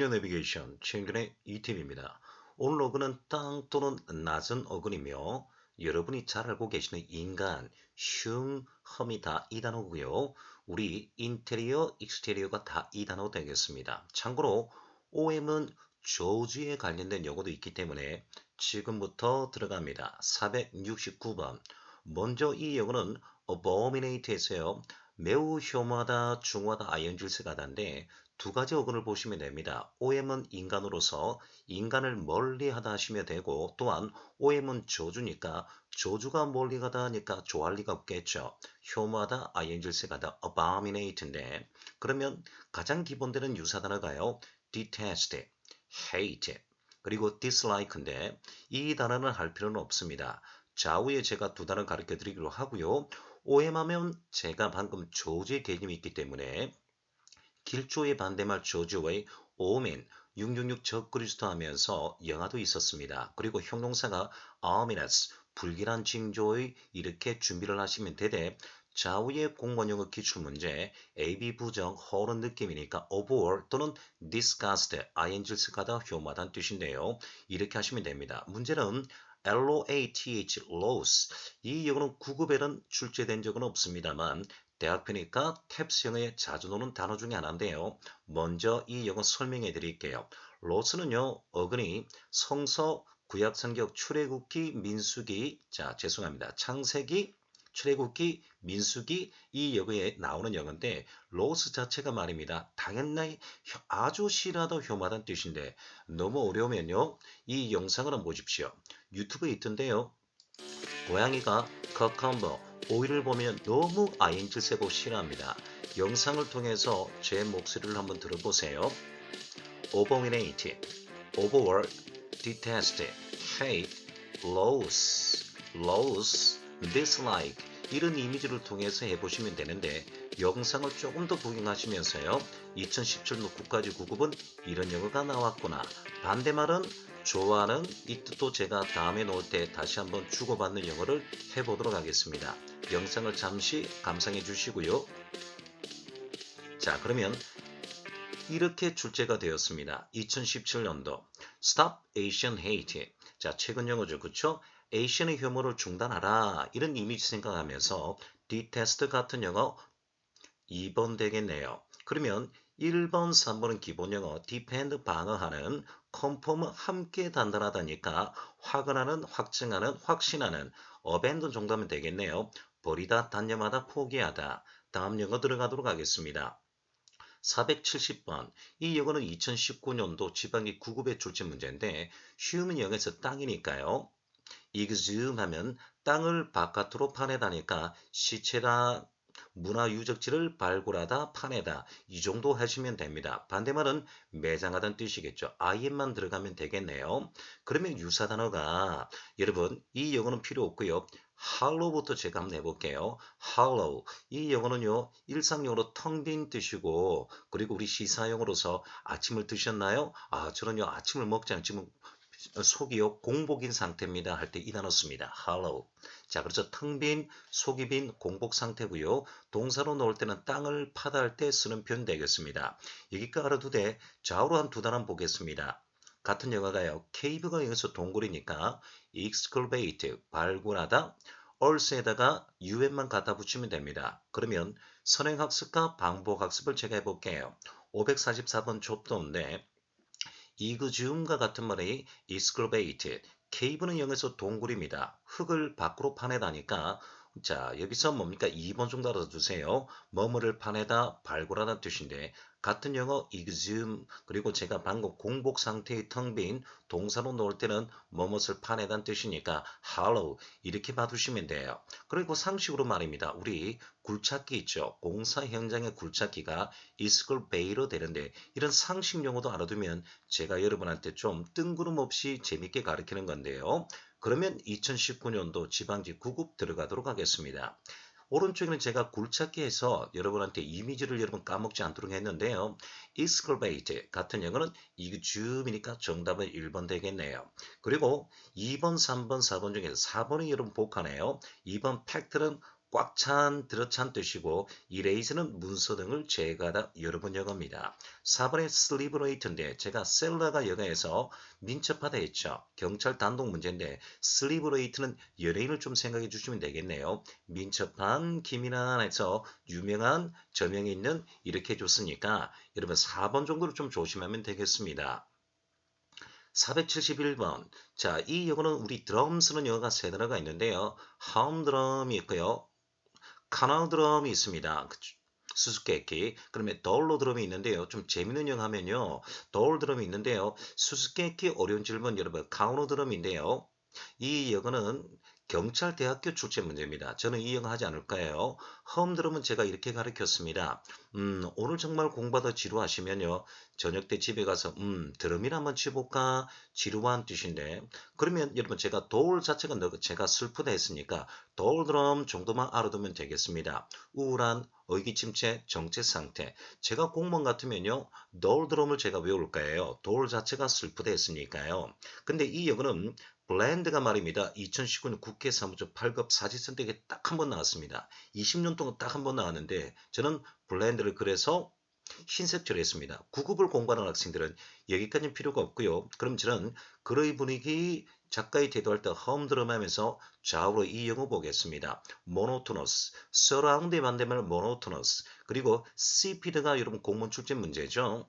오디오 내비게이션 최근의 이팀입니다. 오늘 어근은 땅 또는 낮은 어근이며 여러분이 잘 알고 계시는 인간, 흉, 험이 다 이 단어고요. 우리 인테리어, 익스테리어가 다 이 단어 되겠습니다. 참고로 OM은 조주에 관련된 용어도 있기 때문에 지금부터 들어갑니다. 469번. 먼저 이 용어는 abominate에서요. 매우 혐오하다, 중후하다, 아연질세가다인데 두 가지 어근을 보시면 됩니다. OM은 인간으로서 인간을 멀리하다 하시면 되고 또한 OM은 조주니까 조주가 멀리가다 하니까 좋아할 리가 없겠죠. 혐오하다, ing-가다, abominate인데 그러면 가장 기본되는 유사 단어가요. detest, hate, 그리고 dislike인데 이 단어는 할 필요는 없습니다. 좌우에 제가 두 단어 가르쳐 드리기로 하고요. OM하면 제가 방금 조주의 개념이 있기 때문에 길조의 반대말 조주의 오멘 666 적그리스도 하면서 영화도 있었습니다. 그리고 형용사가 ominous 불길한 징조의 이렇게 준비를 하시면 되되 좌우의 공원용어 기출문제 AB 부정 허는 느낌이니까 over 또는 disgust ing를 가다 혐오하다는 뜻인데요. 이렇게 하시면 됩니다. 문제는 LOATH, loss. 이 영어는 구급에는 출제된 적은 없습니다만 대학교니까 탭스형에 자주 노는 단어 중에 하나인데요. 먼저 이 영어 설명해 드릴게요. 로스는요, 어근이 성서, 구약성경, 출애굽기, 민수기, 자 죄송합니다. 창세기, 출애굽기, 민수기 이 영어에 나오는 영어인데 로스 자체가 말입니다. 당연히 아주 싫어하다 혐오하다는 뜻인데 너무 어려우면요. 이 영상을 한번 보십시오. 유튜브에 있던데요. 고양이가 커컴버 오이를 보면 너무 아인트 세고 싫어합니다. 영상을 통해서 제 목소리를 한번 들어보세요. abominate, overwork, detest, hate, loathe, loathe, dislike 이런 이미지를 통해서 해보시면 되는데 영상을 조금 더 구경하시면서요. 2017년 국가지 구급은 이런 영어가 나왔구나. 반대말은 좋아하는 이 뜻도 제가 다음에 놓을 때 다시 한번 주고받는 영어를 해보도록 하겠습니다. 영상을 잠시 감상해 주시고요. 자 그러면 이렇게 출제가 되었습니다. 2017년도 Stop Asian Hate 자 최근 영어죠 그쵸? 에이션의 혐오를 중단하라 이런 이미지 생각하면서 detest 같은 영어 2번 되겠네요. 그러면 1번, 3번은 기본 영어 depend 방어하는 conform 함께 단단하다니까 확언하는, 확증하는, 확신하는 abandon 정도 하면 되겠네요. 버리다, 단념하다, 포기하다. 다음 영어 들어가도록 하겠습니다. 470번. 이 영어는 2019년도 지방기 9급의 출제 문제인데 쉬우면 영에서 땅이니까요. exhume 하면 땅을 바깥으로 파내다니까 시체다 문화유적지를 발굴하다 파내다 이 정도 하시면 됩니다. 반대말은 매장하다는 뜻이겠죠. IM만 들어가면 되겠네요. 그러면 유사 단어가 여러분 이 영어는 필요 없고요. hollow부터 제가 한번 해볼게요. hollow 이 영어는요 일상용어로 텅 빈 뜻이고 그리고 우리 시사용어로서 아침을 드셨나요? 아 저는요 아침을 먹지 않 지금 속이요 공복인 상태입니다 할 때 이 단어 씁니다. hollow. 자 그래서 텅 빈, 속이 빈 공복 상태고요. 동사로 넣을 때는 땅을 파다 할 때 쓰는 표현 되겠습니다. 여기까지 알아두되 좌우로 한 두 단어 보겠습니다. 같은 영화가요. cave가 여기서 동굴이니까 excavate 발굴하다 얼스에다가 un만 갖다 붙이면 됩니다. 그러면 선행학습과 방법학습을 제가 해볼게요. 544번 좁도인데 이그즈움과 같은 말이 excavate, cave는 영에서 동굴입니다. 흙을 밖으로 파내다니까 자 여기서 뭡니까 2번 정도 알아두세요. 머무를 파내다 발굴하다는 뜻인데 같은 영어 exhume 그리고 제가 방금 공복 상태의 텅 빈 동사로 놓을 때는 뭐뭇을 파내다는 뜻이니까 hollow 이렇게 봐두시면 돼요. 그리고 상식으로 말입니다. 우리 굴착기 있죠. 공사 현장의 굴착기가 excavate로 되는데 이런 상식 용어도 알아두면 제가 여러분한테 좀 뜬구름 없이 재밌게 가르치는 건데요. 그러면 2019년도 지방지 9급 들어가도록 하겠습니다. 오른쪽에는 제가 굴착기 해서 여러분한테 이미지를 여러분 까먹지 않도록 했는데요. excavate 같은 영어는 이즈음이니까 정답은 1번 되겠네요. 그리고 2번, 3번, 4번 중에서 4번이 여러분 복하네요. 2번 팩트는 꽉 찬, 들어찬 뜻이고 이레이즈는 문서 등을 제거하다 여러분 영어입니다. 4번에 슬리브레이트인데 제가 셀러가 영어에서 민첩하다 했죠. 경찰 단독 문제인데 슬리브레이트는 연예인을 좀 생각해 주시면 되겠네요. 민첩한 김이나에서 유명한 저명이 있는 이렇게 줬으니까 여러분 4번 정도로 좀 조심하면 되겠습니다. 471번. 자, 이 영어는 우리 드럼스는 영어가 세 단어가 있는데요. 홈 드럼이 있고요. 카나우 드럼이 있습니다. 그쵸? 수수께끼. 그러면 더울로 드럼이 있는데요. 좀 재밌는 영어 하면요. 더울 드럼이 있는데요. 수수께끼 어려운 질문 여러분. 카우노 드럼인데요. 이 영어는 경찰대학교 출제 문제입니다. 저는 이 영어 하지 않을 거예요. 홈 드럼은 제가 이렇게 가르쳤습니다. 음, 오늘 정말 공부하다 지루하시면요. 저녁 때 집에 가서 음, 드럼이나 한번 치볼까? 지루한 뜻인데 그러면 여러분 제가 도울 자체가 너 제가 슬프다 했으니까 도울 드럼 정도만 알아두면 되겠습니다. 우울한 의기침체 정체 상태. 제가 공무원 같으면요. 도울 드럼을 제가 외울 거예요. 도울 자체가 슬프다 했으니까요. 근데 이 영어는 블랜드가 말입니다. 2019년 국회 사무처 8급 사직선택에 딱 한 번 나왔습니다. 20년 동안 딱 한 번 나왔는데 저는 블랜드를 그래서 흰색 처리했습니다. 9급을 공부하는 학생들은 여기까지는 필요가 없고요. 그럼 저는 그의 분위기 작가의 태도할 때 험드럼 하면서 좌우로 이 영어 보겠습니다. monotonous, surround에 만들면 monotonous, 그리고 CPD가 여러분 공무원 출제 문제죠.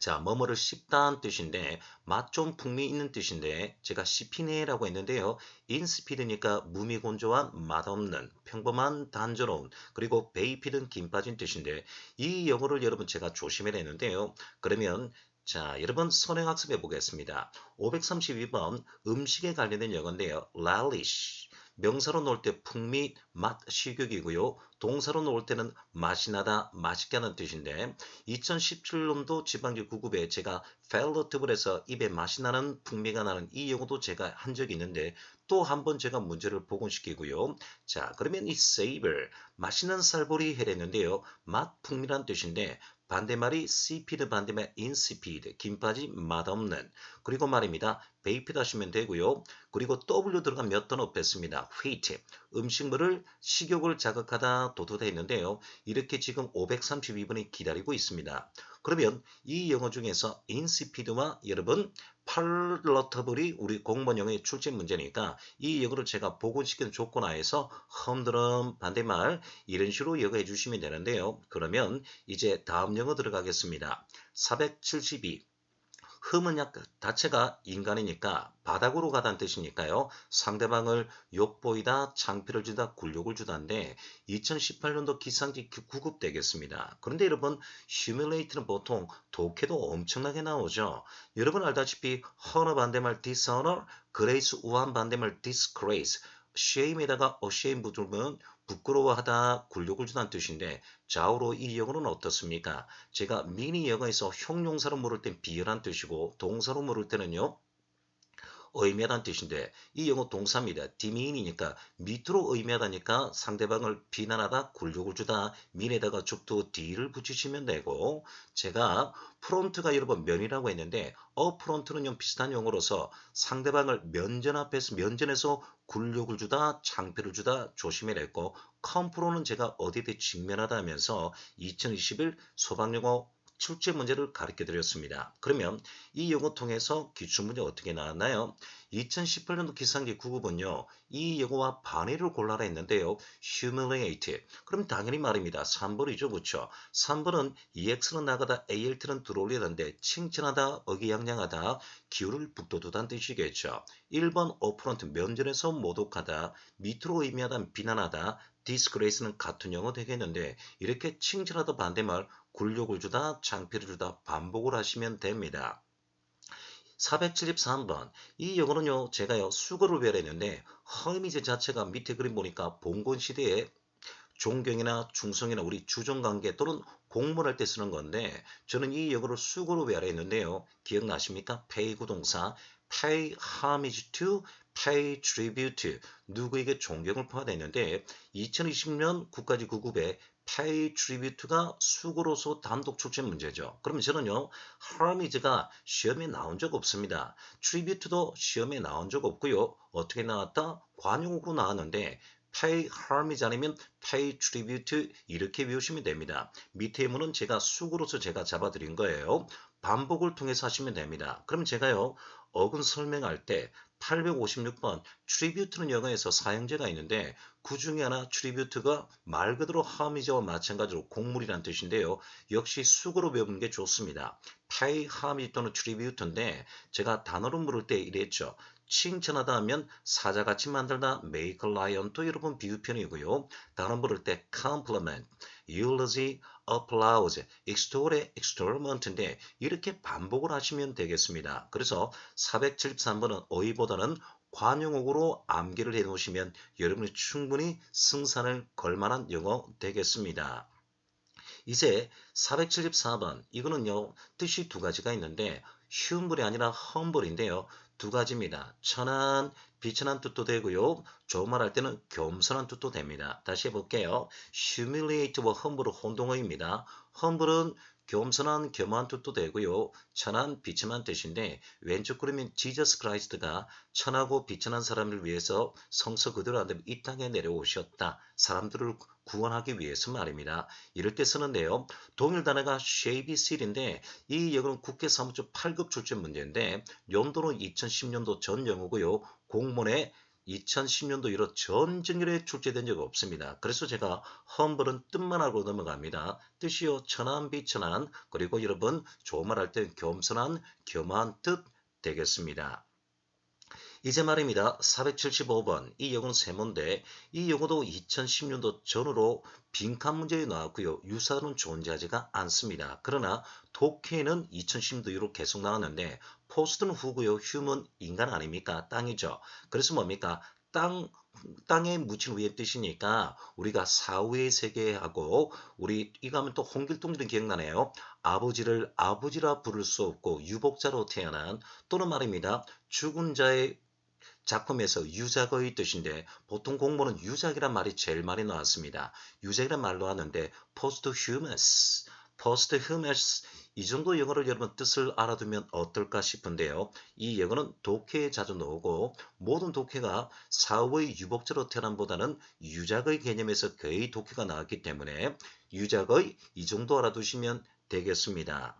자, 뭐뭐를 씹다는 뜻인데 맛 좀 풍미 있는 뜻인데 제가 씹히네라고 했는데요. 인스피드니까 무미건조한 맛없는 평범한 단조로운 그리고 베이피든 김 빠진 뜻인데 이 영어를 여러분 제가 조심해야 되는데요. 그러면 자, 여러분 선행 학습해 보겠습니다. 532번 음식에 관련된 영어인데요. relish 명사로 놓을 때 풍미, 맛, 식욕이고요. 동사로 놓을 때는 맛이 나다, 맛있게 하는 뜻인데 2017년도 지방직 9급에 제가 펠로트블에서 입에 맛이 나는 풍미가 나는 이 용어도 제가 한 적이 있는데 또 한 번 제가 문제를 복원시키고요. 자 그러면 이 savor 맛있는 쌀보리 해냈는데요. 맛, 풍미란 뜻인데 반대말이 cp드 반대말 insipid 김빠지 맛없는 그리고 말입니다. 베이피드 하시면 되고요. 그리고 W 들어간 몇 단어 뺐습니다. wheat 음식물을 식욕을 자극하다 도도돼 있는데요. 이렇게 지금 532번이 기다리고 있습니다. 그러면 이 영어 중에서 insipid와 여러분 팔러터블이 우리 공무원 영어의 출제 문제니까 이 영어를 제가 복원시키는 조건 하에서 험드럼 반대말 이런 식으로 영어 해 주시면 되는데요. 그러면 이제 다음 영어 들어가겠습니다. 472 흠은 약 자체가 인간이니까 바닥으로 가다는 뜻이니까요. 상대방을 욕보이다, 창피를 주다, 굴욕을 주다인데 2018년도 기상직 9급 되겠습니다. 그런데 여러분 humiliate는 보통 독해도 엄청나게 나오죠. 여러분 알다시피 honor 반대말 dishonor, grace 우한 반대말 disgrace, shame에다가 ashamed 붙으면 부끄러워하다, 굴욕을 주다는 뜻인데 좌우로 이 영어는 어떻습니까? 제가 미니 영어에서 형용사로 물을 땐 비열한 뜻이고 동사로 물을 때는요. 의미하다는 뜻인데 이 영어 동사입니다. 디미인이니까 밑으로 의미하다니까 상대방을 비난하다 굴욕을 주다 민에다가 죽도 D를 붙이시면 되고 제가 프론트가 여러분 면이라고 했는데 어 프론트는 좀 비슷한 용어로서 상대방을 면전 앞에서 면전에서 굴욕을 주다 창피를 주다 조심해야 했고 컴프로는 제가 어디에 직면하다 하면서 2021 소방영어 출제 문제를 가르쳐 드렸습니다. 그러면 이 영어 통해서 기출 문제 어떻게 나왔나요? 2018년도 기상기 9급은요. 이 영어와 반의를 골라라 했는데요. humiliate. 그럼 당연히 말입니다. 3번이죠. 그렇죠? 3번은 EX는 나가다 ALT는 들어올리던데 칭찬하다, 어기양양하다, 기울을 북돋우다는 뜻이겠죠. 1번 어프런트 면전에서 모독하다, 밑으로 의미하다 비난하다, disgrace는 같은 영어 되겠는데 이렇게 칭찬하다 반대말 굴욕을 주다, 창피를 주다 반복을 하시면 됩니다. 473번. 이 영어는요, 제가요, 수거를 배열했는데, 허미제 자체가 밑에 그림 보니까 봉건 시대에 존경이나 충성이나 우리 주종관계 또는 공문할 때 쓰는 건데, 저는 이 영어를 수거로 배열했는데요. 기억나십니까? pay 구동사. pay homage to, pay tribute. 누구에게 존경을 포함했는데, 2020년 국가지 9급에 pay tribute가 수고로서 단독 출제 문제죠. 그러면 저는요, harmige가 시험에 나온 적 없습니다. tribute도 시험에 나온 적 없고요. 어떻게 나왔다? 관용으로 나왔는데 pay homage 아니면 pay tribute 이렇게 외우시면 됩니다. 밑에 문은 제가 수구로서 제가 잡아드린 거예요. 반복을 통해서 하시면 됩니다. 그럼 제가요 어근 설명할 때 856번 트리뷰트는 영어에서 사형제가 있는데 그 중에 하나 트리뷰트가 말 그대로 하미제와 마찬가지로 곡물이란 뜻인데요. 역시 수고로 배우는 게 좋습니다. pay homage 또는 트리뷰트인데 제가 단어로 물을 때 이랬죠. 칭찬하다 하면 사자같이 만들다 a lion 또 여러분 비유편이고요. 단어 물을 때 compliment, eulogy, applause, extol의 extolment인데 이렇게 반복을 하시면 되겠습니다. 그래서 473번은 어휘보다는 관용어로 암기를 해 놓으시면 여러분이 충분히 승산을 걸만한 영어 되겠습니다. 이제 474번 이거는요 뜻이 두 가지가 있는데 hum블이 아니라 humble인데요 두 가지입니다. 천한 비천한 뜻도 되고요. 좋은 말할 때는 겸손한 뜻도 됩니다. 다시 해볼게요. humiliate와 humble은 혼동어입니다. humble은 겸손한 겸허한 뜻도 되고요. 천한 비천한 뜻인데 왼쪽 그림인 지저스 크라이스트가 천하고 비천한 사람을 위해서 성서 그대로 안 되면 이 땅에 내려오셨다. 사람들을 구원하기 위해서 말입니다. 이럴 때 쓰는데요. 동일 단어가 shave seal인데 이 역은 국회 사무처 8급 출제 문제인데 연도는 2010년도 전 영어고요. 공문에 2010년도 1월 전 정일에 출제된 적 없습니다. 그래서 제가 험블은 뜻만 알고 넘어갑니다. 뜻이요 천한 비천한 그리고 여러분 좋은 말할 때 겸손한 겸한 뜻 되겠습니다. 이제 말입니다. 475번 이 역은 세모인데 이 역어도 2010년도 전후로 빈칸 문제에 나왔고요. 유사는 존재하지가 않습니다. 그러나 독해는 2010년도 이후로 계속 나왔는데 포스트는 후고요. 휴먼 인간 아닙니까? 땅이죠. 그래서 뭡니까? 땅 땅에 묻힌 위의 뜻이니까 우리가 사후의 세계하고 우리 이거 하면 또 홍길동들은 기억나네요. 아버지를 아버지라 부를 수 없고 유복자로 태어난 또는 말입니다. 죽은 자의 작품에서 유작의 뜻인데 보통 공모는 유작이란 말이 제일 많이 나왔습니다. 유작이란 말로 하는데 posthumous, posthumous 이 정도 영어를 여러분 뜻을 알아두면 어떨까 싶은데요. 이 영어는 독해에 자주 나오고 모든 독해가 사후의 유복자로 태어남보다는 유작의 개념에서 거의 독해가 나왔기 때문에 유작의 이 정도 알아두시면 되겠습니다.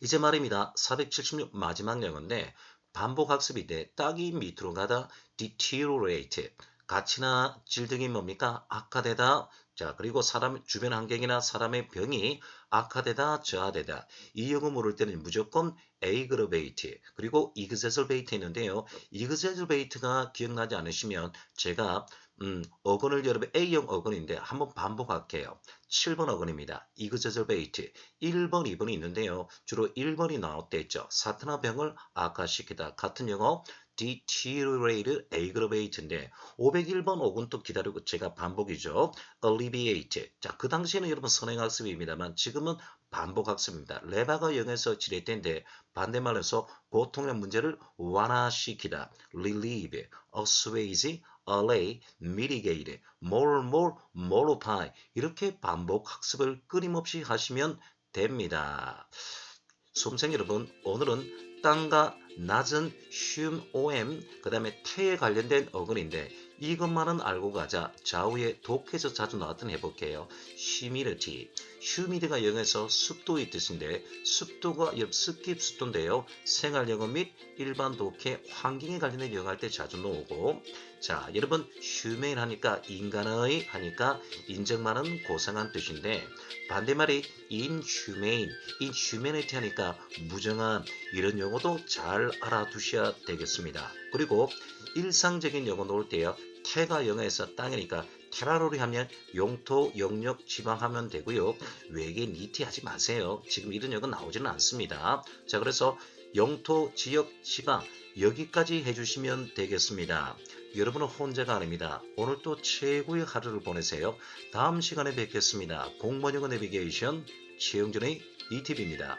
이제 말입니다. 476 마지막 영어인데 반복 학습인데 딱이 밑으로 가다 deteriorate 가치나 질 등이 뭡니까? 악화되다. 자, 그리고 사람 주변 환경이나 사람의 병이 악화되다, 저하되다. 이 영어 모를 때는 무조건 aggravate 그리고 exacerbate 있는데요. exacerbate가 기억나지 않으시면 제가 음, 어근을 여러분 A형 어근인데 한번 반복할게요. 7번 어근입니다. exacerbate 1번, 2번이 있는데요. 주로 1번이 나올 때 있죠. 사트나 병을 악화시키다. 같은 영어 deteriorate, aggravate인데 501번 어근 또 기다리고 제가 반복이죠. alleviate. 자, 그 당시에는 여러분 선행학습입니다만 지금은 반복학습입니다. 레바가 영에서 지렛대인데 반대말로서 고통의 문제를 완화시키다. relieve, assuage, allay, mitigate, more, more, modify 이렇게 반복 학습을 끊임없이 하시면 됩니다. 수험생 여러분 오늘은 땅과 낮은 흉 OM 그 다음에 태에 관련된 어근인데 이것만은 알고 가자 좌우에 독해서 자주 나왔던 해볼게요. humidity humidity가 영어에서 습도의 뜻인데 습도가 습기 습도인데요. 생활 영어 및 일반 독해 환경에 관련된 영어 할 때 자주 나오고 자 여러분 humane 하니까 인간의 하니까 인정 많은 고상한 뜻인데 반대말이 inhumane, inhumanity 하니까 무정한 이런 용어도 잘 알아두셔야 되겠습니다. 그리고 일상적인 용어 놓을 때요. 태가 영어에서 땅이니까 테라로리 하면 용토, 영역, 지방 하면 되고요. 외계 니티 하지 마세요. 지금 이런 영어 나오지는 않습니다. 자 그래서 영토, 지역, 지방 여기까지 해주시면 되겠습니다. 여러분은 혼자가 아닙니다. 오늘 또 최고의 하루를 보내세요. 다음 시간에 뵙겠습니다. 공무원 영어 내비게이션 최영준의 이팁입니다.